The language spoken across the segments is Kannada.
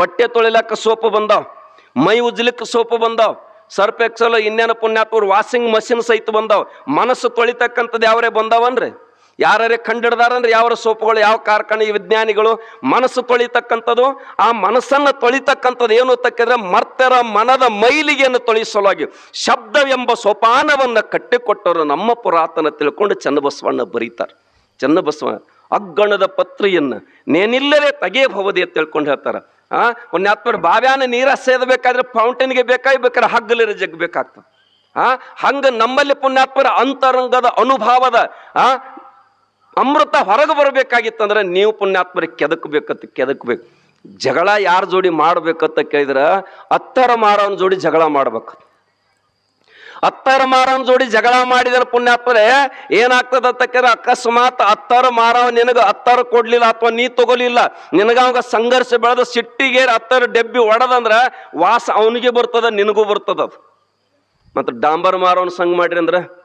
ಬಟ್ಟೆ ತೊಳಿಲಕ್ಕ ಸೋಪು ಬಂದಾವ್ ಮೈ ಉಜ್ಲಿಕ್ಕೆ ಸೋಪು ಬಂದಾವ್ ಸರ್ಪ್ ಎಕ್ಸಲ್ ಇನ್ನೇನು ಪುಣ್ಯಾತ್ಮರು ವಾಷಿಂಗ್ ಮಷಿನ್ ಸಹಿತ ಬಂದಾವ್ ಮನಸ್ಸು ತೊಳಿತಕ್ಕಂಥದ್ದು ಯಾವರೇ ಬಂದಾವನ್ರಿ? ಯಾರೇ ಕಂಡಿಡ್ದಾರಂದ್ರೆ ಯಾವ ಸೋಪುಗಳು, ಯಾವ ಕಾರ್ಖಾನೆ ವಿಜ್ಞಾನಿಗಳು ಮನಸ್ಸು ತೊಳಿತಕ್ಕಂಥದ್ದು, ಆ ಮನಸ್ಸನ್ನು ತೊಳಿತಕ್ಕಂಥದ್ದು ಏನು ತಕ್ಕಿದ್ರೆ ಮರ್ತರ ಮನದ ಮೈಲಿಗೆಯನ್ನು ತೊಳಿಸಲಾಗಿ ಶಬ್ದವೆಂಬ ಸೋಪಾನವನ್ನು ಕಟ್ಟಿಕೊಟ್ಟರು ನಮ್ಮ ಪುರಾತನ ತಿಳ್ಕೊಂಡು ಚನ್ನಬಸವಣ್ಣ ಬರೀತಾರೆ. ಚನ್ನಬಸವ ಅಗ್ಗಣದ ಪತ್ರಿಯನ್ನ, ನೇನಿಲ್ಲದೆ ತೆಗೆಯಬಹುದೇ ತಿಳ್ಕೊಂಡು ಹೇಳ್ತಾರ. ಆ? ಪುಣ್ಯಾತ್ಮರು ಬಾವ್ಯಾನ ನೀರ ಸೇದಬೇಕಾದ್ರೆ ಫೌಂಟೇನ್ಗೆ ಬೇಕಾಗಿ ಬೇಕಾದ್ರೆ ಹಗ್ಗಲಿರ ಜಗ್ ಬೇಕಾಗ್ತದೆ ಆ? ಹಂಗ ನಮ್ಮಲ್ಲಿ ಪುಣ್ಯಾತ್ಮರ ಅಂತರಂಗದ ಅನುಭವದ, ಆ? ಅಮೃತ ಹೊರಗೆ ಬರಬೇಕಾಗಿತ್ತಂದ್ರೆ ನೀವು ಪುಣ್ಯಾತ್ಮರ ಕೆದಕ್ಬೇಕತ್ತ ಕೆದಕ್ಬೇಕು. ಜಗಳ ಯಾರ ಜೋಡಿ ಮಾಡ್ಬೇಕಂತ ಕೇಳಿದ್ರೆ ಅತ್ತರ ಮಾರವನ ಜೋಡಿ ಜಗಳ ಮಾಡ್ಬೇಕು ಅತ್ತರ ಮಾರವನ್ ಜೋಡಿ ಜಗಳ ಮಾಡಿದರೆ ಪುಣ್ಯಾತ್ಮರೆ, ಏನಾಗ್ತದ ಅಂತ ಕೇಳಿದ್ರೆ ಅಕಸ್ಮಾತ್ ಅತ್ತರ ಮಾರವ ನಿನಗ ಅತ್ತರ ಕೊಡ್ಲಿಲ್ಲ ಅಥವಾ ನೀ ತಗೋಲಿಲ್ಲ. ನಿನಗ ಅವಾಗ ಸಂಘರ್ಷ ಬೆಳೆದ ಸಿಟ್ಟಿಗೆ ಅತ್ತರ ಡೆಬ್ಬಿ ಒಡದಂದ್ರ ವಾಸ ಅವನಿಗೆ ಬರ್ತದ, ನಿನಗೂ ಬರ್ತದ ಅದು. ಮತ್ತು ಡಾಂಬರ್ ಮಾರವನ್ ಸಂಘ ಮಾಡ್ರಿ ಅಂದ್ರೆ?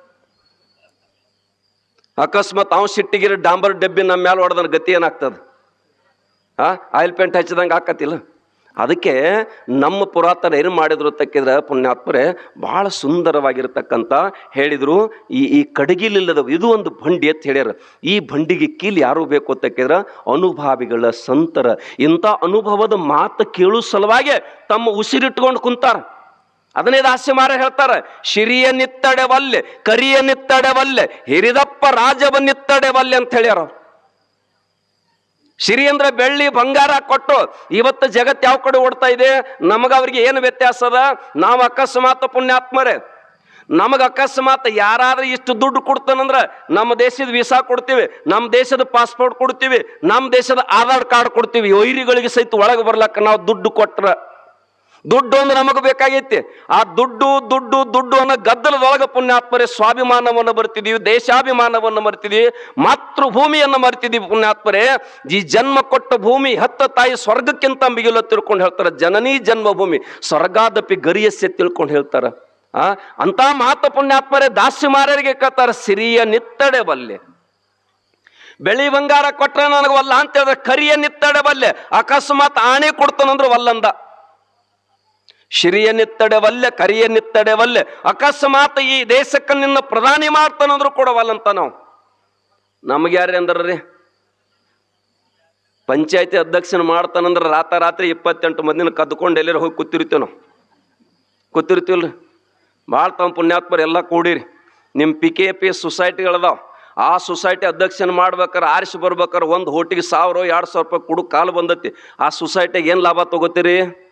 ಅಕಸ್ಮಾತ್ ಅವ್ನು ಸಿಟ್ಟಿಗಿರಿ ಡಾಂಬರ್ ಡೆಬ್ಬಿ ನಮ್ಮ ಮೇಲೆ ಹೊಡೆದನ ಗತಿ ಏನಾಗ್ತದ? ಆ, ಆಯಿಲ್ ಪೇಂಟ್ ಹಚ್ಚಿದಂಗೆ ಆಕತಿಲ್ಲ. ಅದಕ್ಕೆ ನಮ್ಮ ಪುರಾತನ ಏನು ಮಾಡಿದ್ರು ತಕ್ಕಿದ್ರೆ ಪುಣ್ಯಾತ್ಮರೆ ಭಾಳ ಸುಂದರವಾಗಿರ್ತಕ್ಕಂಥ ಹೇಳಿದರು. ಈ ಈ ಕಡಗಿಲಿಲ್ಲದ ಇದು ಒಂದು ಭಂಡಿ ಅಂತ ಹೇಳ್ಯಾರ. ಈ ಭಂಡಿಗೆ ಕೀಲಿ ಯಾರು ಬೇಕು ತಕ್ಕಿದ್ರೆ ಅನುಭಾವಿಗಳ ಸಂತರ. ಇಂಥ ಅನುಭವದ ಮಾತು ಕೇಳು ಸಲುವಾಗಿ ತಮ್ಮ ಉಸಿರಿಟ್ಕೊಂಡು ಕುಂತಾರ. ಅದನ್ನೇ ದಾಸ್ಯಮಾರ ಹೇಳ್ತಾರೆ, ಶಿರಿಯ ನಿತ್ತಡೆ ವಲ್ಲೆ ಕರಿಯ ನಿತ್ತಡೆ ವಲ್ಲೆ ಹಿರಿದಪ್ಪ ರಾಜವ ನಿತ್ತಡೆ ವಲ್ಲೆ ಅಂತ ಹೇಳ್ಯಾರ. ಸಿರಿ ಬೆಳ್ಳಿ ಬಂಗಾರ ಕೊಟ್ಟು ಇವತ್ತು ಜಗತ್ತು ಯಾವ ಕಡೆ ಓಡ್ತಾ ಇದೆ? ನಮಗ ಅವ್ರಿಗೆ ಏನು ವ್ಯತ್ಯಾಸ ಅದ? ನಾವು ಅಕಸ್ಮಾತ್ ಪುಣ್ಯಾತ್ಮರೇ. ನಮಗೆ ಅಕಸ್ಮಾತ್ ಯಾರಾದ್ರೂ ಇಷ್ಟು ದುಡ್ಡು ಕೊಡ್ತಾನಂದ್ರೆ ನಮ್ಮ ದೇಶದ ವೀಸಾ ಕೊಡ್ತೀವಿ, ನಮ್ಮ ದೇಶದ ಪಾಸ್ಪೋರ್ಟ್ ಕೊಡ್ತೀವಿ, ನಮ್ಮ ದೇಶದ ಆಧಾರ್ ಕಾರ್ಡ್ ಕೊಡ್ತೀವಿ. ವೈರಿಗಳಿಗೆ ಸಹಿತ ಒಳಗೆ ಬರ್ಲಕ್ಕ ನಾವು ದುಡ್ಡು ಕೊಟ್ರ. ದುಡ್ಡು ಅಂದ್ರೆ ನಮಗೆ ಬೇಕಾಗೈತಿ. ಆ ದುಡ್ಡು ದುಡ್ಡು ದುಡ್ಡು ಅನ್ನೋ ಗದ್ದಲದೊಳಗ ಪುಣ್ಯಾತ್ಮರೇ ಸ್ವಾಭಿಮಾನವನ್ನು ಬರ್ತಿದೀವಿ ದೇಶಾಭಿಮಾನವನ್ನು ಮರ್ತಿದೀವಿ ಮಾತೃಭೂಮಿಯನ್ನು ಮರ್ತಿದೀವಿ ಪುಣ್ಯಾತ್ಮರೇ. ಈ ಜನ್ಮ ಕೊಟ್ಟ ಭೂಮಿ, ಹತ್ತ ತಾಯಿ ಸ್ವರ್ಗಕ್ಕಿಂತ ಮಿಗಿಲು ತಿಳ್ಕೊಂಡು ಹೇಳ್ತಾರೆ. ಜನನೀ ಜನ್ಮಭೂಮಿ. ಸ್ವರ್ಗಾದಪಿ ಗರಿಯಸ್ಯ ತಿಳ್ಕೊಂಡು ಹೇಳ್ತಾರೆ. ಆ ಅಂತ ಮಾತ ಪುಣ್ಯಾತ್ಮರೇ ದಾಸ್ಯಮಾರರಿಗೆ ಕತ್ತಾರ ಸಿರಿಯ ನಿತ್ತಡೆ ಬಲ್ಲೆ. ಬೆಳಿ ಬಂಗಾರ ಕೊಟ್ರೆ ನನಗೆ ವಲ್ಲ ಅಂತ ಹೇಳಿದ್ರೆ ಕರಿಯ ನಿತ್ತಡೆ ಬಲ್ಲೆ. ಅಕಸ್ಮಾತ್ ಆಣೆ ಕೊಡ್ತಾನಂದ್ರೆ ವಲ್ಲಂದ. ಶಿರಿಯ ಕರಿಯನ್ನಿತ್ತಡೆವಲ್ಲೆ ಕರಿಯ ನಿತ್ತಡೆವಲ್ಲೆ ಅಕಸ್ಮಾತ್ ಈ ದೇಶಕ್ಕೆ ನಿನ್ನ ಪ್ರಧಾನಿ ಮಾಡ್ತಾನಂದ್ರು ಕೊಡವಲ್ಲಂತ ನಾವು. ನಮಗೆ ಯಾರೇ ಅಂದ್ರಿ ಪಂಚಾಯತಿ ಅಧ್ಯಕ್ಷನ ಮಾಡ್ತಾನಂದ್ರೆ ರಾತ್ರಿ ಇಪ್ಪತ್ತೆಂಟು ಮಂದಿನ ಕದ್ಕೊಂಡು ಎಲ್ಲರೂ ಹೋಗಿ ಕೂತಿರ್ತೀವಿ ನಾವು. ಕೂತಿರ್ತೀವಲ್ರಿ? ಭಾಳ ತಮ್ಮ ಪುಣ್ಯಾತ್ಮರು ಎಲ್ಲ ಕೂಡಿರಿ. ನಿಮ್ಮ ಪಿ ಕೆ ಪಿ ಸೊಸೈಟಿಗಳದಾವ. ಆ ಸೊಸೈಟಿ ಅಧ್ಯಕ್ಷನ ಮಾಡ್ಬೇಕಾರೆ, ಆರಿಸಿ ಬರ್ಬೇಕಾರೆ ಒಂದು ಹೋಟಿಗೆ ಸಾವಿರ, ಎರಡು ಸಾವಿರ ರೂಪಾಯಿ ಕುಡು, ಕಾಲು ಬಂದತಿ. ಆ ಸೊಸೈಟಿಗೆ ಏನು ಲಾಭ ತಗೋತೀರಿ?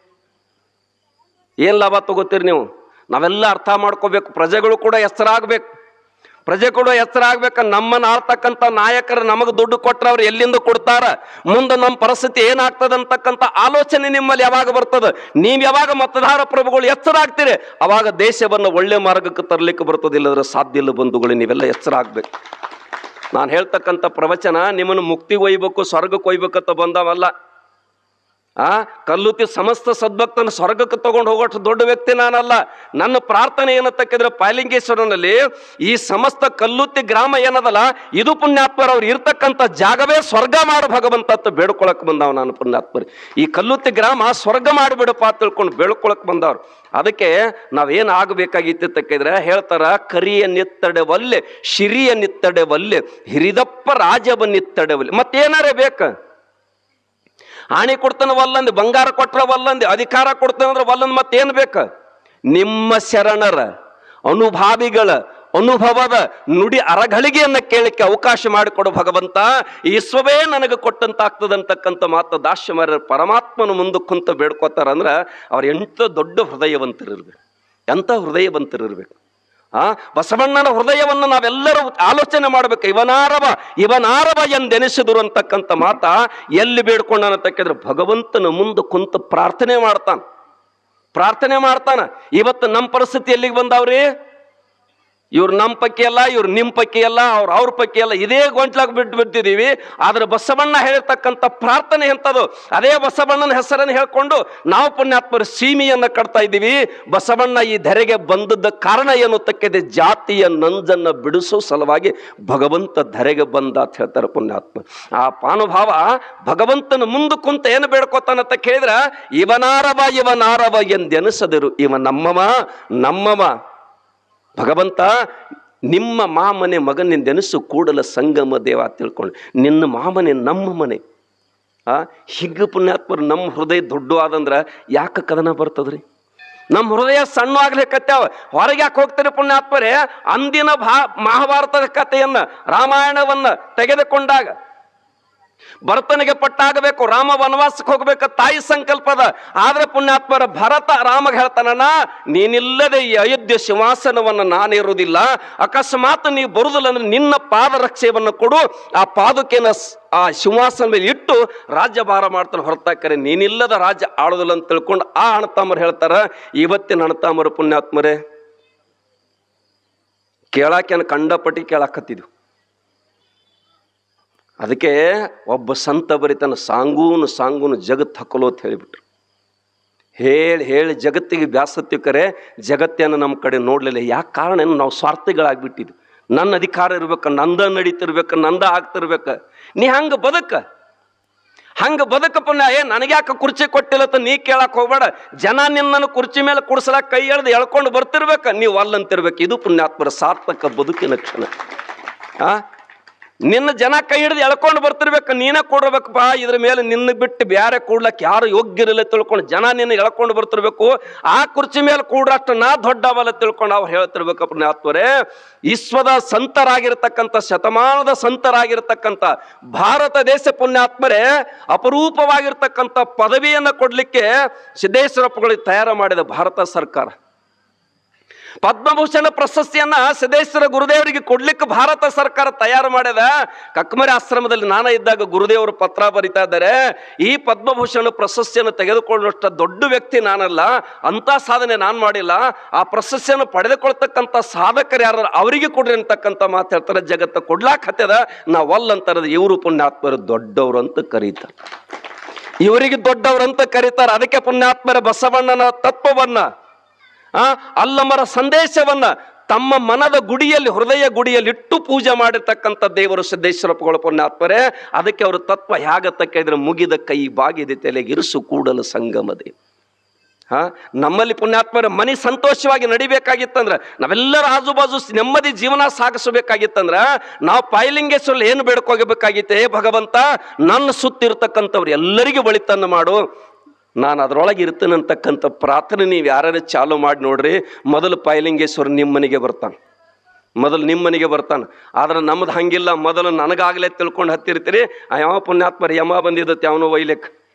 ಏನು ಲಾಭ ತಗೋತೀರಿ ನೀವು? ನಾವೆಲ್ಲ ಅರ್ಥ ಮಾಡ್ಕೋಬೇಕು. ಪ್ರಜೆಗಳು ಕೂಡ ಹೆಸರಾಗಬೇಕು. ಪ್ರಜೆ ಕೂಡ ಹೆಸರಾಗಬೇಕು. ನಮ್ಮನ್ನು ಆಳ್ತಕ್ಕಂಥ ನಾಯಕರು ನಮಗೆ ದುಡ್ಡು ಕೊಟ್ಟರೆ ಅವ್ರು ಎಲ್ಲಿಂದ ಕೊಡ್ತಾರ? ಮುಂದೆ ನಮ್ಮ ಪರಿಸ್ಥಿತಿ ಏನಾಗ್ತದೆ ಅಂತಕ್ಕಂಥ ಆಲೋಚನೆ ನಿಮ್ಮಲ್ಲಿ ಯಾವಾಗ ಬರ್ತದೆ? ನೀವು ಯಾವಾಗ ಮತದಾರ ಪ್ರಭುಗಳು ಎಚ್ಚರಾಗ್ತೀರಿ ಅವಾಗ ದೇಶವನ್ನು ಒಳ್ಳೆ ಮಾರ್ಗಕ್ಕೆ ತರಲಿಕ್ಕೆ ಬರ್ತದಿಲ್ಲದ್ರೆ ಸಾಧ್ಯ ಇಲ್ಲ ಬಂಧುಗಳು, ನೀವೆಲ್ಲ ಎಚ್ಚರಾಗಬೇಕು ನಾನು ಹೇಳ್ತಕ್ಕಂಥ ಪ್ರವಚನ ನಿಮ್ಮನ್ನು ಮುಕ್ತಿ ಒಯ್ಬೇಕು ಸ್ವರ್ಗಕ್ಕೆ ಒಯ್ಬೇಕಂತ ಬಂದವಲ್ಲ. ಆ ಕಲ್ಲುತಿ ಸಮಸ್ತ ಸದ್ಭಕ್ತನ ಸ್ವರ್ಗಕ್ಕೆ ತಗೊಂಡು ಹೋಗೋಷ್ಟು ದೊಡ್ಡ ವ್ಯಕ್ತಿ ನಾನಲ್ಲ. ನನ್ನ ಪ್ರಾರ್ಥನೆ ಏನಂತಕ್ಕಿದ್ರೆ ಪಾಲಿಂಗೇಶ್ವರನಲ್ಲಿ ಈ ಸಮಸ್ತ ಕಲ್ಲುತ್ತಿ ಗ್ರಾಮ ಏನದಲ್ಲ, ಇದು ಪುಣ್ಯಾತ್ಮರ ಅವ್ರು ಇರ್ತಕ್ಕಂಥ ಜಾಗವೇ ಸ್ವರ್ಗ ಮಾಡು ಭಗವಂತ ಅಂತ ಬೇಡ್ಕೊಳಕ್ ಬಂದವ ನಾನು ಪುಣ್ಯಾತ್ಮರಿ. ಈ ಕಲ್ಲುತಿ ಗ್ರಾಮ ಸ್ವರ್ಗ ಮಾಡಿಬಿಡಪ್ಪ ತಿಳ್ಕೊಂಡು ಬೇಡ್ಕೊಳಕ್ ಬಂದವ್ರು. ಅದಕ್ಕೆ ನಾವೇನು ಆಗಬೇಕಾಗಿತ್ತು ತಕ್ಕಿದ್ರೆ ಹೇಳ್ತಾರ, ಕರಿಯ ನಿತ್ತಡೆ ವಲ್ಲೆ ಶಿರಿಯ ನಿತ್ತಡೆ ವಲ್ಲೆ ಹಿರಿದಪ್ಪ ರಾಜವ ನಿತ್ತಡೆ ವಲ್ಲೆ ಮತ್ತೇನಾರೇ ಬೇಕ? ಆಣಿ ಕೊಡ್ತಾನ ವಲ್ಲಂದು, ಬಂಗಾರ ಕೊಟ್ರ ವಲ್ಲಂದು, ಅಧಿಕಾರ ಕೊಡ್ತಾನಂದ್ರೆ ವಲ್ಲಂದು ಮತ್ತೇನು ಬೇಕು? ನಿಮ್ಮ ಶರಣರ ಅನುಭಾವಿಗಳ ಅನುಭವದ ನುಡಿ ಅರಗಳಿಗೆಯನ್ನ ಕೇಳಕ್ಕೆ ಅವಕಾಶ ಮಾಡಿಕೊಡು ಭಗವಂತ. ಈಶ್ವವೇ ನನಗೆ ಕೊಟ್ಟಂತಾಗ್ತದಂತಕ್ಕಂಥ ಮಾತು ದಾಸ್ಯಮರ ಪರಮಾತ್ಮನ ಮುಂದೆ ಕುಂತ ಬೇಡ್ಕೋತಾರಂದ್ರೆ ಅವ್ರು ಎಂಥ ದೊಡ್ಡ ಹೃದಯವಂತರಿರ್ಬೇಕು. ಎಂಥ ಹೃದಯವಂತರಿರ್ಬೇಕು. ಆ? ಬಸವಣ್ಣನ ಹೃದಯವನ್ನು ನಾವೆಲ್ಲರೂ ಆಲೋಚನೆ ಮಾಡಬೇಕು. ಇವನಾರವ ಇವನಾರವ ಎಂದೆನಿಸಿದ್ರು ಅಂತಕ್ಕಂಥ ಮಾತ ಎಲ್ಲಿ ಬೇಡ್ಕೊಂಡನಂತಕ್ಕಿದ್ರೆ ಭಗವಂತನ ಮುಂದೆ ಕುಂತು ಪ್ರಾರ್ಥನೆ ಮಾಡ್ತಾನ. ಪ್ರಾರ್ಥನೆ ಮಾಡ್ತಾನ. ಇವತ್ತು ನಮ್ಮ ಪರಿಸ್ಥಿತಿ ಎಲ್ಲಿಗೆ ಬಂದಾವ್ರಿ? ಇವ್ರು ನಮ್ಮ ಪಕ್ಕಿ ಅಲ್ಲ, ಇವ್ರು ನಿಮ್ಮ ಪಕ್ಕಿ ಅಲ್ಲ, ಅವ್ರು ಅವ್ರ ಪಕ್ಕಿ ಅಲ್ಲ, ಇದೇ ಗೊಂಟ್ಲಾಗ ಬಿಟ್ಟು ಬಿಟ್ಟಿದ್ದೀವಿ ಆದ್ರೆ ಬಸವಣ್ಣ ಹೇಳಿರ್ತಕ್ಕಂಥ ಪ್ರಾರ್ಥನೆ ಎಂಥದ್ದು? ಅದೇ ಬಸವಣ್ಣನ ಹೆಸರನ್ನು ಹೇಳ್ಕೊಂಡು ನಾವು ಪುಣ್ಯಾತ್ಮರ ಸೀಮೆಯನ್ನು ಕಟ್ತಾ ಇದ್ದೀವಿ. ಬಸವಣ್ಣ ಈ ಧರೆಗೆ ಬಂದದ್ದ ಕಾರಣ ಏನು ತಕ್ಕಿದೆ ಜಾತಿಯ ನಂಜನ್ನು ಬಿಡಿಸೋ ಸಲುವಾಗಿ ಭಗವಂತ ಧರೆಗೆ ಬಂದ ಅಂತ ಹೇಳ್ತಾರೆ ಪುಣ್ಯಾತ್ಮ. ಆ ಪಾನುಭಾವ ಭಗವಂತನ ಮುಂದೆ ಕುಂತ ಏನು ಬೇಡ್ಕೋತಾನಂತ ಕೇಳಿದ್ರೆ, ಇವನಾರವ ಇವನಾರವ ಎಂದೆನಿಸದಿರು. ಇವ ನಮ್ಮವ ನಮ್ಮವ. ಭಗವಂತ, ನಿಮ್ಮ ಮಾಮನೆ ಮಗನಿಂದೆನಿಸು ಕೂಡಲ ಸಂಗಮ ದೇವ ತಿಳ್ಕೊಂಡು, ನಿನ್ನ ಮಾಮನೆ ನಮ್ಮ ಮನೆ. ಆ, ಹಿಗ್ಗ ಪುಣ್ಯಾತ್ಮರು ನಮ್ಮ ಹೃದಯ ದೊಡ್ಡ ಆದಂದ್ರೆ ಯಾಕೆ ಕದನ ಬರ್ತದ್ರಿ? ನಮ್ಮ ಹೃದಯ ಸಣ್ಣ ಆಗ್ಲಿಕ್ಕತ್ಯಾವ ಹೊರಗೆ ಯಾಕೆ ಹೋಗ್ತಾರೆ ಪುಣ್ಯಾತ್ಮರೇ? ಅಂದಿನ ಭಾ, ಮಹಾಭಾರತದ ಕಥೆಯನ್ನು, ರಾಮಾಯಣವನ್ನು ತೆಗೆದುಕೊಂಡಾಗ ಭರತನಿಗೆ ಪಟ್ಟಾಗಬೇಕು, ರಾಮ ವನವಾಸಕ್ಕೆ ಹೋಗ್ಬೇಕು, ತಾಯಿ ಸಂಕಲ್ಪದ. ಆದ್ರೆ ಪುಣ್ಯಾತ್ಮರ ಭರತ ರಾಮಗೆ ಹೇಳ್ತಾನಣ್ಣ, ನೀನಿಲ್ಲದೆ ಈ ಅಯೋಧ್ಯೆ ಸಿಂಹಾಸನವನ್ನು ನಾನಿರುವುದಿಲ್ಲ ಅಕಸ್ಮಾತ್ ನೀವು ಬರುದಿಲ್ಲ ಅಂದ್ರೆ ನಿನ್ನ ಪಾದರಕ್ಷೆಯನ್ನು ಕೊಡು, ಆ ಪಾದುಕೆನ ಆ ಸಿಂಹಾಸನ ಮೇಲೆ ಇಟ್ಟು ರಾಜ್ಯಭಾರ ಮಾಡ್ತಾನೆ ಹೊರತಾಕರೆ ನೀನಿಲ್ಲದ ರಾಜ್ಯ ಆಳೋದಿಲ್ಲ ಅಂತ ತಿಳ್ಕೊಂಡು ಆ ಅಣತಾಮರು ಹೇಳ್ತಾರ, ಇವತ್ತಿನ ಅಣತಾಮರು ಪುಣ್ಯಾತ್ಮರೇ ಕೇಳಾಕೆನ ಕಂಡಪಟ್ಟಿ ಕೇಳಾಕತ್ತಿದ್ವು. ಅದಕ್ಕೆ ಒಬ್ಬ ಸಂತ ಬರಿತಾನ ಸಾಂಗೂನು ಸಾಂಗೂನು ಜಗತ್ತು ಹಕ್ಕಲು ಅಂತ ಹೇಳಿಬಿಟ್ರು. ಹೇಳಿ ಹೇಳಿ ಜಗತ್ತಿಗೆ ಬ್ಯಾಸತ್ತಿ ಕರೆ, ಜಗತ್ತನ್ನು ನಮ್ಮ ಕಡೆ ನೋಡಲಿಲ್ಲ. ಯಾಕೆ ಕಾರಣ ಏನು? ನಾವು ಸ್ವಾರ್ಥಿಗಳಾಗ್ಬಿಟ್ಟಿದ್ವಿ. ನನ್ನ ಅಧಿಕಾರ ಇರ್ಬೇಕು, ನಂದ ನಡೀತಿರ್ಬೇಕು, ನಂದ ಆಗ್ತಿರ್ಬೇಕು. ನೀ ಹಂಗೆ ಬದುಕ. ಹಂಗೆ ಬದುಕಪ್ಪ ಏ, ನನಗ್ಯಾಕೆ ಕುರ್ಚಿ ಕೊಟ್ಟಿಲ್ಲ ಅಂತ ನೀ ಕೇಳಕ್ಕೆ ಹೋಗ್ಬೇಡ. ಜನ ನಿನ್ನನ್ನು ಕುರ್ಚಿ ಮೇಲೆ ಕುಡ್ಸಲಾಕ ಕೈ ಎಳೆದು ಎಳ್ಕೊಂಡು ಬರ್ತಿರ್ಬೇಕು. ನೀವು ಅಲ್ಲಂತಿರ್ಬೇಕು. ಇದು ಪುಣ್ಯಾತ್ಮರ ಸಾರ್ಥಕ ಬದುಕಿನ ಕ್ಷಣ. ಆ? ನಿನ್ನ ಜನ ಕೈ ಹಿಡಿದು ಎಳ್ಕೊಂಡು ಬರ್ತಿರ್ಬೇಕು, ನೀನೇ ಕೊಡ್ಬೇಕಪ್ಪ ಇದ್ರ ಮೇಲೆ ನಿನ್ನ ಬಿಟ್ಟು ಬೇರೆ ಕೂಡ್ಲಕ್ಕೆ ಯಾರು ಯೋಗ್ಯರಿಲ್ಲ ತಿಳ್ಕೊಂಡು ಜನ ನಿನ್ನ ಎಳ್ಕೊಂಡು ಬರ್ತಿರ್ಬೇಕು. ಆ ಕುರ್ಚಿ ಮೇಲೆ ಕೂಡ್ರಷ್ಟು ನಾ ದೊಡ್ಡವಲ್ಲ ತಿಳ್ಕೊಂಡು ಅವ್ರು ಹೇಳ್ತಿರ್ಬೇಕಪ್ಪ ನಾತ್ವರೇ ವಿಶ್ವದ ಸಂತರಾಗಿರ್ತಕ್ಕಂಥ, ಶತಮಾನದ ಸಂತರಾಗಿರ್ತಕ್ಕಂಥ, ಭಾರತ ದೇಶ ಪುಣ್ಯಾತ್ಮರೇ, ಅಪರೂಪವಾಗಿರ್ತಕ್ಕಂಥ ಪದವಿಯನ್ನು ಕೊಡ್ಲಿಕ್ಕೆ ಸಿದ್ದೇಶ್ವರಪ್ಪಗಳಿಗೆ ತಯಾರು ಮಾಡಿದ ಭಾರತ ಸರ್ಕಾರ. ಪದ್ಮಭೂಷಣ ಪ್ರಶಸ್ತಿಯನ್ನ ಸಿದ್ದೇಶ್ವರ ಗುರುದೇವರಿಗೆ ಕೊಡ್ಲಿಕ್ಕೆ ಭಾರತ ಸರ್ಕಾರ ತಯಾರು ಮಾಡಿದ ಕಕ್ಮರಿ ಆಶ್ರಮದಲ್ಲಿ ನಾನು ಇದ್ದಾಗ ಗುರುದೇವರು ಪತ್ರ ಬರಿತಾ ಇದ್ದಾರೆ. ಈ ಪದ್ಮಭೂಷಣ ಪ್ರಶಸ್ತಿಯನ್ನು ತೆಗೆದುಕೊಳ್ಳುವಷ್ಟ ದೊಡ್ಡ ವ್ಯಕ್ತಿ ನಾನಲ್ಲ. ಅಂತ ಸಾಧನೆ ನಾನು ಮಾಡಿಲ್ಲ. ಆ ಪ್ರಶಸ್ತಿಯನ್ನು ಪಡೆದುಕೊಳ್ತಕ್ಕಂಥ ಸಾಧಕರು ಯಾರು ಅವರಿಗೆ ಕೊಡ್ರಿ ಅಂತಕ್ಕಂಥ ಮಾತು ಹೇಳ್ತಾರೆ. ಜಗತ್ತ ಕೊಡ್ಲಾಕ್ ಹತ್ತದ ನಾವಲ್ಲ ಅಂತಾರದ ಇವರು ಪುಣ್ಯಾತ್ಮರು ದೊಡ್ಡವರು ಅಂತ ಕರೀತಾರೆ. ಇವರಿಗೆ ದೊಡ್ಡವರಂತ ಕರೀತಾರೆ. ಅದಕ್ಕೆ ಪುಣ್ಯಾತ್ಮರ ಬಸವಣ್ಣನ ತತ್ವವನ್ನ. ಆ, ಅಲ್ಲಮರ ಸಂದೇಶವನ್ನ ತಮ್ಮ ಮನದ ಗುಡಿಯಲ್ಲಿ, ಹೃದಯ ಗುಡಿಯಲ್ಲಿಟ್ಟು ಪೂಜೆ ಮಾಡಿರ್ತಕ್ಕಂಥ ದೇವರು ಸಿದ್ದೇಶ್ವರಪ್ಪಗಳ ಪುಣ್ಯಾತ್ಮರೇ, ಅದಕ್ಕೆ ಅವರು ತತ್ವ ಹೇಗತ್ತಕ್ಕೆ ಇದ್ರೆ ಮುಗಿದ ಕೈ, ಬಾಗಿದೆ ತಲೆಗಿರಿಸು ಕೂಡಲು ಸಂಗಮದೆ ಹಾ, ನಮ್ಮಲ್ಲಿ ಪುಣ್ಯಾತ್ಮರ, ಮನೆ ಸಂತೋಷವಾಗಿ ನಡಿಬೇಕಾಗಿತ್ತಂದ್ರೆ, ನಾವೆಲ್ಲರ ಆಜುಬಾಜು ನೆಮ್ಮದಿ ಜೀವನ ಸಾಗಿಸಬೇಕಾಗಿತ್ತಂದ್ರ, ನಾವು ಪಾಯಲಿಂಗೇಶ್ವರ ಏನು ಬೇಡ್ಕೋಗಬೇಕಾಗಿತ್ತೆ "ಹೇ ಭಗವಂತ, ನನ್ನ ಸುತ್ತಿರ್ತಕ್ಕಂಥವ್ರು ಎಲ್ಲರಿಗೂ ಬಳಿತನ್ನು ಮಾಡು ನಾನು ಅದರೊಳಗೆ ಇರ್ತೇನೆ ಅಂತಕ್ಕಂಥ ಪ್ರಾರ್ಥನೆ ನೀವು ಯಾರ್ಯಾರು ಚಾಲು ಮಾಡಿ ನೋಡ್ರಿ, ಮೊದಲು ಪಾಯಲಿಂಗೇಶ್ವರ ನಿಮ್ಮ ಮನೆಗೆ ಬರ್ತಾನೆ. ಮೊದಲು ನಿಮ್ಮ ಮನೆಗೆ ಬರ್ತಾನೆ. ಆದ್ರೆ ನಮ್ದು ಹಂಗಿಲ್ಲ, ಮೊದಲು ನನಗಾಗಲೇ ತಿಳ್ಕೊಂಡು ಹತ್ತಿರ್ತೀರಿ. ಆ ಯಾವ ಪುಣ್ಯಾತ್ಮರ ಯಮ ಬಂದಿದ್ದತ್ತೆ ಅವನು ಒಯ್ಲಿಕ್ಕೆ.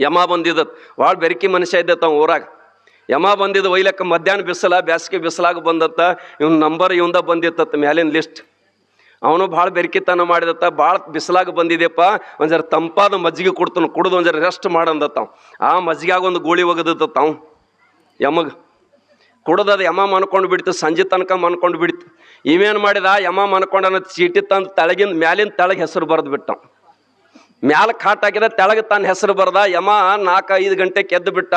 ಯಮ ಬಂದಿದ್ದತ್. ಭಾಳ ಬೆರಕಿ ಮನುಷ್ಯ ಇದ್ದ ಅವ ಊರಾಗ. ಯಮ ಬಂದಿದ್ದು ಒಯ್ಲಕ್ಕೆ ಮಧ್ಯಾಹ್ನ ಬಿಸಿಲ, ಬ್ಯಾಸಿಗೆ ಬಿಸಿಲಾಗ ಬಂದತ್ತ. ಇವ್ನ ನಂಬರ್ ಇವಂದ ಬಂದಿತ್ತ ಮ್ಯಾಲಿನ ಲಿಸ್ಟ್ ಅವನು ಭಾಳ ಬೆರಕಿತನ ಮಾಡಿದತ್ತ, ಭಾಳ ಬಿಸಿಲಾಗ ಬಂದಿದೆಯಪ್ಪ. ಒಂದು ಜರ ತಂಪಾದ ಮಜ್ಜಿಗೆ ಕೊಡ್ತಾನ, ಕುಡ್ದು ಒಂದು ರೆಸ್ಟ್ ಮಾಡಂದತ್ತಾವ ಆ ಮಜ್ಜಿಗಾಗ ಒಂದು ಗೋಳಿ ಒಗದತ್ತಾವ ಯಮಗ ಯಮಗ. ಕುಡ್ದದ ಯಮ ಮನ್ಕೊಂಡು ಬಿಡ್ತು, ಸಂಜೆ ತನಕ ಮನ್ಕೊಂಡು ಬಿಡ್ತು. ಇವೇನು ಮಾಡಿದ, ಯಮ ಮನ್ಕೊಂಡನ ಚೀಟಿ ತಂದು ತಳಗಿಂದ ಮ್ಯಾಲಿನ ತಳಗೆ ಹೆಸರು ಬರೆದು ಮ್ಯಾಲ ಕಾಟ್ ಹಾಕಿದ ತೆಳಗೆ ತನ್ನ ಹೆಸರು ಬರ್ದ, ಯಮ ನಾಲ್ಕು ಐದು ಗಂಟೆಗೆ ಕೆದ್ದು ಬಿಟ್ಟ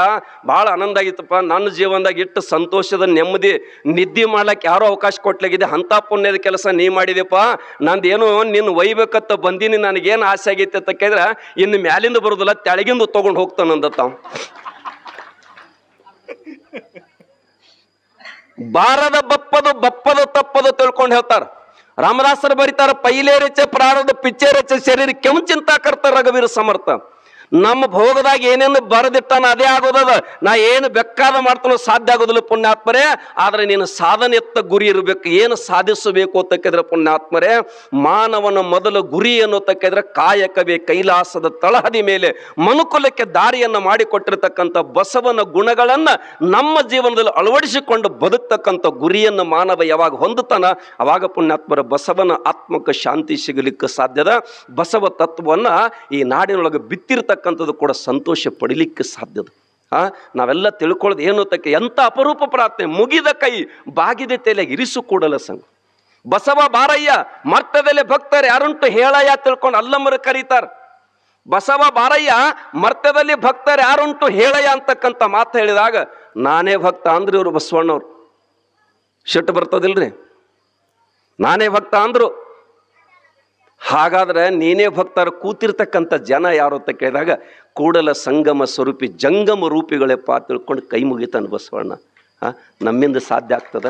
ಭಾಳ ಆನಂದ ಆಗಿತ್ತಪ್ಪ. ನನ್ನ ಜೀವನದಾಗ ಇಟ್ಟು ಸಂತೋಷದ ನೆಮ್ಮದಿ, ನಿದ್ದೆ ಮಾಡ್ಲಿಕ್ಕೆ ಯಾರೋ ಅವಕಾಶ ಕೊಟ್ಲಾಗಿದೆ ಅಂಥ ಪುಣ್ಯದ ಕೆಲಸ ನೀ ಮಾಡಿದೆಪ್ಪ. ನಂದೇನು ನಿನ್ನ ಒಯ್ಬೇಕತ್ತ ಬಂದೀನಿ, ನನಗೇನು ಆಸೆ ಆಗೈತೆ ಅಂತ ಕೇಳಿದ್ರೆ, ಇನ್ನು ಮ್ಯಾಲಿಂದ ಬರೋದಿಲ್ಲ, ತೆಳಗಿಂದ ತೊಗೊಂಡು ಹೋಗ್ತಾನಂದ ತಾವು ಬಾರದ ಬಪ್ಪದು ಬಪ್ಪದು, ತಪ್ಪದು ತಿಳ್ಕೊಂಡು ಹೇಳ್ತಾರ. रामदासर भरितार पहिलेरेचे प्रारब्ध पिचेरेचे शरीर केम चिंता करता रघुवीर समर्थ ನಮ್ಮ ಭೋಗದಾಗ ಏನೇನು ಬರೆದಿಟ್ಟನ ಅದೇ ಆಗೋದದ. ನಾ ಏನು ಬೆಕ್ಕಾದ ಮಾಡ್ತಾನೋ ಸಾಧ್ಯ ಆಗೋದಿಲ್ಲ ಪುಣ್ಯಾತ್ಮರೇ. ಆದ್ರೆ ನೀನು ಸಾಧನೆತ್ತ ಗುರಿ ಇರಬೇಕು. ಏನು ಸಾಧಿಸಬೇಕು ಅಂತಕ್ಕಿದ್ರೆ ಪುಣ್ಯಾತ್ಮರೇ, ಮಾನವನ ಮೊದಲ ಗುರಿ ಅನ್ನೋತಕ್ಕಿದ್ರೆ ಕಾಯಕವೇ ಕೈಲಾಸದ ತಳಹದಿ ಮೇಲೆ ಮನುಕುಲಕ್ಕೆ ದಾರಿಯನ್ನು ಮಾಡಿಕೊಟ್ಟಿರ್ತಕ್ಕಂಥ ಬಸವನ ಗುಣಗಳನ್ನ ನಮ್ಮ ಜೀವನದಲ್ಲಿ ಅಳವಡಿಸಿಕೊಂಡು ಬದುಕ್ತಕ್ಕಂಥ ಗುರಿಯನ್ನು ಮಾನವ ಯಾವಾಗ ಹೊಂದುತ್ತಾನ, ಅವಾಗ ಪುಣ್ಯಾತ್ಮರ ಬಸವನ ಆತ್ಮಕ ಶಾಂತಿ ಸಿಗಲಿಕ್ಕೆ ಸಾಧ್ಯದ. ಬಸವ ತತ್ವವನ್ನು ಈ ನಾಡಿನೊಳಗೆ ಬಿತ್ತಿರ್ತಕ್ಕಂಥದ್ದು ಕೂಡ ಸಂತೋಷ ಪಡಿಲಿಕ್ಕೆ ಸಾಧ್ಯದ ಆ, ನಾವೆಲ್ಲ ತಿಳ್ಕೊಳ್ಳೋದು ಏನು ತಕ್ಕೆ ಎಂಥ ಅಪರೂಪ ಪ್ರಾರ್ಥನೆ ಮುಗಿದ ಕೈ ಬಾಗಿದ ತಲೆ ಇರಿಸು ಕೂಡಲ ಸಂಘ ಬಸವ ಬಾರಯ್ಯ ಮರ್ತದಲ್ಲಿ ಭಕ್ತರು ಯಾರುಂಟು ಹೇಳಯ್ಯ ತಿಳ್ಕೊಂಡು ಅಲ್ಲಮ್ಮರು ಕರೀತಾರ. ಬಸವ ಬಾರಯ್ಯ ಮರ್ತದಲ್ಲಿ ಭಕ್ತರು ಯಾರುಂಟು ಹೇಳಯ್ಯ ಅಂತಕ್ಕಂಥ ಮಾತು ಹೇಳಿದಾಗ ನಾನೇ ಭಕ್ತ ಅಂದ್ರು ಇವರು ಬಸವಣ್ಣವ್ರು. ಶೆಟ್ಟು ಬರ್ತದಿಲ್ರಿ? ನಾನೇ ಭಕ್ತ ಅಂದ್ರು ಹಾಗಾದ್ರೆ ನೀನೇ ಭಕ್ತರ ಕೂತಿರ್ತಕ್ಕಂಥ ಜನ ಯಾರು ಅಂತ ಕೇಳಿದಾಗ ಕೂಡಲ ಸಂಗಮ ಸ್ವರೂಪಿ ಜಂಗಮ ರೂಪಿಗಳೆಪ್ಪ ತಿಳ್ಕೊಂಡು ಕೈ ಮುಗಿತಾನೆ ಬಸವಣ್ಣ ಹಾಂ? ನಮ್ಮಿಂದ ಸಾಧ್ಯ ಆಗ್ತದ?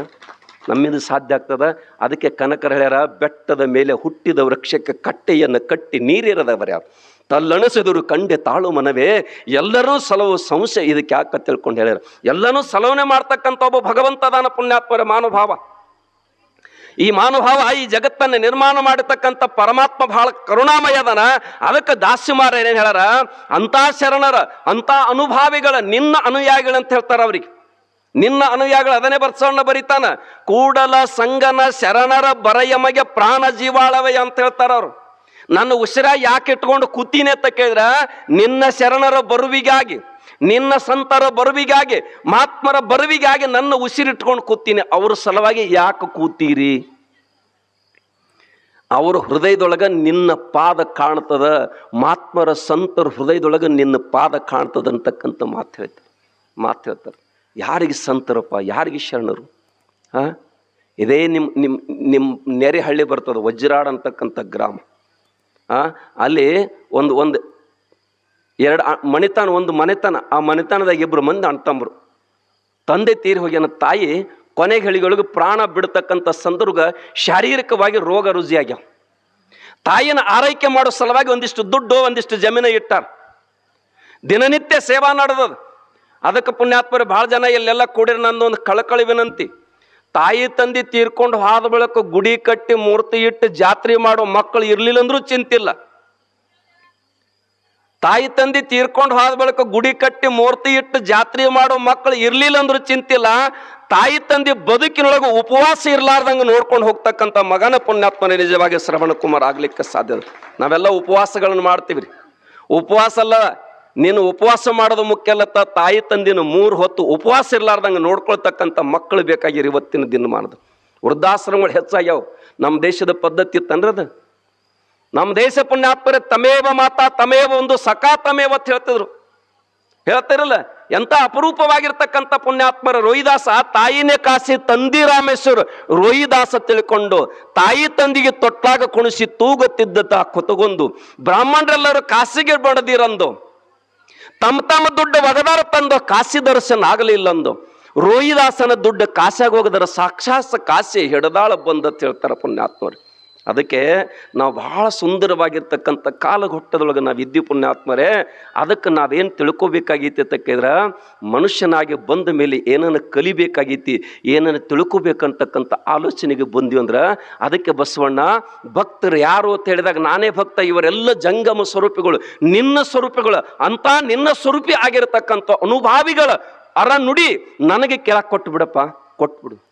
ನಮ್ಮಿಂದ ಸಾಧ್ಯ ಆಗ್ತದ? ಅದಕ್ಕೆ ಕನಕರ ಹೇಳ್ಯಾರ ಬೆಟ್ಟದ ಮೇಲೆ ಹುಟ್ಟಿದ ವೃಕ್ಷಕ್ಕೆ ಕಟ್ಟೆಯನ್ನು ಕಟ್ಟಿ ನೀರಿರದವರ ಯಾರು? ತಲ್ಲಣಸಿದರು ಕಂಡೆ ತಾಳು ಮನವೇ, ಎಲ್ಲರೂ ಸಲವು ಸಂಶಯ ಇದಕ್ಕೆ ಯಾಕೆ ತಿಳ್ಕೊಂಡು ಹೇಳ್ಯಾರ? ಎಲ್ಲನೂ ಸಲವನೆ ಮಾಡ್ತಕ್ಕಂಥ ಒಬ್ಬ ಭಗವಂತದಾನ ಪುಣ್ಯಾತ್ಮರ ಮಾನುಭಾವ ಈ ಮಾನುಭಾವ ಈ ಜಗತ್ತನ್ನು ನಿರ್ಮಾಣ ಮಾಡತಕ್ಕಂಥ ಪರಮಾತ್ಮ ಬಹಳ ಕರುಣಾಮಯದನ. ಅದಕ್ಕೆ ದಾಸ್ಯಮಾರ ಏನೇನು ಹೇಳಾರ ಅಂಥ ಶರಣರ, ಅಂಥ ಅನುಭಾವಿಗಳ ನಿನ್ನ ಅನುಯಾಯಿಗಳಂತ ಹೇಳ್ತಾರ ಅವ್ರಿಗೆ. ನಿನ್ನ ಅನುಯಾಯಿಗಳು ಅದನ್ನೇ ಬರ್ಸೋಣ ಬರೀತಾನ. ಕೂಡಲ ಸಂಗನ ಶರಣರ ಬರಯಮಗೆ ಪ್ರಾಣ ಜೀವಾಳವಯ್ಯ ಅಂತ ಹೇಳ್ತಾರ ಅವ್ರು. ನನ್ನ ಉಸಿರ ಯಾಕೆ ಇಟ್ಕೊಂಡು ಕೂತೀನಿ ಅಂತ ಕೇಳಿದ್ರ? ನಿನ್ನ ಶರಣರ ಬರುವಿಗಾಗಿ. ನಿನ್ನ ಸಂತರ ಬರುವಿಗಾಗಿ, ಮಹಾತ್ಮರ ಬರುವಿಗಾಗಿ ನನ್ನ ಉಸಿರಿಟ್ಕೊಂಡು ಕೂತೀನಿ. ಅವ್ರ ಸಲುವಾಗಿ ಯಾಕೆ ಕೂತೀರಿ? ಅವ್ರ ಹೃದಯದೊಳಗ ನಿನ್ನ ಪಾದ ಕಾಣ್ತದ. ಮಹಾತ್ಮರ ಸಂತರ ಹೃದಯದೊಳಗ ನಿನ್ನ ಪಾದ ಕಾಣ್ತದ ಅಂತಕ್ಕಂಥ ಮಾತು ಹೇಳ್ತಾರೆ. ಮಾತು ಹೇಳ್ತಾರೆ. ಯಾರಿಗೆ ಸಂತರಪ್ಪ? ಯಾರಿಗೆ ಶರಣರು? ಹಾ ಇದೇ ನಿಮ್ಮ ನಿಮ್ಮ ನಿಮ್ಮ ನೆರೆಹಳ್ಳಿ ಬರ್ತದೆ, ವಜ್ರಾಡ್ ಅಂತಕ್ಕಂಥ ಗ್ರಾಮ. ಆ? ಅಲ್ಲಿ ಒಂದು ಒಂದು ಎರಡು ಮನೆತನ, ಒಂದು ಮನೆತನ. ಆ ಮನೆತನದಾಗ ಇಬ್ಬರು ಮಂದಿ ಅಣ್ತಂಬರು ತಂದೆ ತೀರಿ ಹೋಗ್ಯಾನ ತಾಯಿ ಕೊನೆಗೆ ಹೇಳಿಗಳಿಗೆ ಪ್ರಾಣ ಬಿಡ್ತಕ್ಕಂಥ ಸಂದರ್ಭ ಶಾರೀರಿಕವಾಗಿ ರೋಗ ರುಜಿಯಾಗ್ಯಾವ ತಾಯಿನ ಆರೈಕೆ ಮಾಡೋ ಸಲುವಾಗಿ ಒಂದಿಷ್ಟು ದುಡ್ಡು, ಒಂದಿಷ್ಟು ಜಮೀನು ಇಟ್ಟಾರ. ದಿನನಿತ್ಯ ಸೇವಾ ನಡೆದದ. ಅದಕ್ಕೆ ಪುಣ್ಯಾತ್ಮರು ಭಾಳ ಜನ ಇಲ್ಲೆಲ್ಲ ಕೂಡಿರ ಒಂದು ಕಳಕಳಿ ವಿನಂತಿ. ತಾಯಿ, ತಂದೆ ತೀರ್ಕೊಂಡು ಹಾದ ಬೆಳಕು ಗುಡಿ ಕಟ್ಟಿ ಮೂರ್ತಿ ಇಟ್ಟು ಜಾತ್ರೆ ಮಾಡೋ ಮಕ್ಕಳು ಇರಲಿಲ್ಲ ಅಂದ್ರೂ ಚಿಂತಿಲ್ಲ. ತಾಯಿ ತಂದೆ ತೀರ್ಕೊಂಡು ಹೋದ ಬಳಿಕ ಗುಡಿ ಕಟ್ಟಿ ಮೂರ್ತಿ ಇಟ್ಟು ಜಾತ್ರೆ ಮಾಡೋ ಮಕ್ಕಳು ಇರ್ಲಿಲ್ಲ ಅಂದ್ರೂ ಚಿಂತಿಲ್ಲ. ತಾಯಿ ತಂದೆ ಬದುಕಿನೊಳಗೆ ಉಪವಾಸ ಇರ್ಲಾರ್ದಂಗೆ ನೋಡ್ಕೊಂಡು ಹೋಗ್ತಕ್ಕಂಥ ಮಗನ ಪುಣ್ಯಾತ್ಮನೇ ನಿಜವಾಗಿ ಶ್ರವಣ ಕುಮಾರ್ ಆಗ್ಲಿಕ್ಕೆ ಸಾಧ್ಯ ನಾವೆಲ್ಲ ಉಪವಾಸಗಳನ್ನು ಮಾಡ್ತೀವಿ ರೀ. ಉಪವಾಸ ಅಲ್ಲ, ನೀನು ಉಪವಾಸ ಮಾಡೋದು ಮುಖ್ಯ ಅಲ್ಲತ್ತ ತಾಯಿ ತಂದಿನ ಮೂರು ಹೊತ್ತು ಉಪವಾಸ ಇರ್ಲಾರ್ದಂಗೆ ನೋಡ್ಕೊಳ್ತಕ್ಕಂಥ ಮಕ್ಕಳು ಬೇಕಾಗಿರಿ ಇವತ್ತಿನ ದಿನಮಾನದ. ವೃದ್ಧಾಶ್ರಮಗಳು ಹೆಚ್ಚಾಗ್ಯಾವ. ನಮ್ಮ ದೇಶದ ಪದ್ಧತಿ ತಂದ್ರದ ನಮ್ಮ ದೇಶ ಪುಣ್ಯಾತ್ಮರೆ, ತಮೇವ ಮಾತಾ, ತಮೇವ ಒಂದು ಸಖಾ ತಮೇವ ಅಂತ ಹೇಳ್ತಿದ್ರು. ಹೇಳ್ತಿರಲ್ಲ? ಎಂತ ಅಪರೂಪವಾಗಿರ್ತಕ್ಕಂಥ ಪುಣ್ಯಾತ್ಮರ. ರೋಹಿದಾಸ ತಾಯಿನೇ ಕಾಸಿ ತಂದಿ ರಾಮೇಶ್ವರ. ರೋಹಿದಾಸ ತಿಳ್ಕೊಂಡು ತಾಯಿ ತಂದಿಗೆ ತೊಟ್ಟಾಗ ಕುಣಿಸಿ ತಾ ಕೊತಗೊಂದು. ಬ್ರಾಹ್ಮಣರೆಲ್ಲರೂ ಕಾಸಿಗೆ ಬಡದಿರಂದು. ತಮ್ಮ ತಮ್ಮ ದುಡ್ಡು ಒಗದಾರ ತಂದು ಕಾಸಿ ದರ್ಶನ ಆಗಲಿಲ್ಲಂದು. ರೋಹಿದಾಸನ ದುಡ್ಡು ಹೋಗದರ ಸಾಕ್ಷಾತ್ ಕಾಸಿ ಹಿಡದಾಳ ಬಂದ ಹೇಳ್ತಾರ ಪುಣ್ಯಾತ್ಮರು. ಅದಕ್ಕೆ ನಾವು ಬಹಳ ಸುಂದರವಾಗಿರ್ತಕ್ಕಂಥ ಕಾಲಘಟ್ಟದೊಳಗೆ ನಾವು ಇದ್ದೀವಿ ಪುಣ್ಯಾತ್ಮರೇ. ಅದಕ್ಕೆ ನಾವೇನು ತಿಳ್ಕೊಬೇಕಾಗೈತಿ ಅಂತಕ್ಕಿದ್ರೆ ಮನುಷ್ಯನಾಗಿ ಬಂದ ಮೇಲೆ ಏನನ್ನು ಕಲಿಬೇಕಾಗೈತಿ, ಏನನ್ನು ತಿಳ್ಕೊಬೇಕಂತಕ್ಕಂಥ ಆಲೋಚನೆಗೆ ಬಂದ್ವಿ ಅಂದ್ರೆ, ಅದಕ್ಕೆ ಬಸವಣ್ಣ, ಭಕ್ತರು ಯಾರು ಅಂತ ಹೇಳಿದಾಗ ನಾನೇ ಭಕ್ತ, ಇವರೆಲ್ಲ ಜಂಗಮ ಸ್ವರೂಪಿಗಳು, ನಿನ್ನ ಸ್ವರೂಪಿಗಳು, ಅಂತ ನಿನ್ನ ಸ್ವರೂಪಿ ಆಗಿರತಕ್ಕಂಥ ಅನುಭಾವಿಗಳ ಅರ ನುಡಿ ನನಗೆ ಕೇಳಕ್ಕೆ ಕೊಟ್ಟು ಬಿಡಪ್ಪ ಕೊಟ್ಬಿಡು.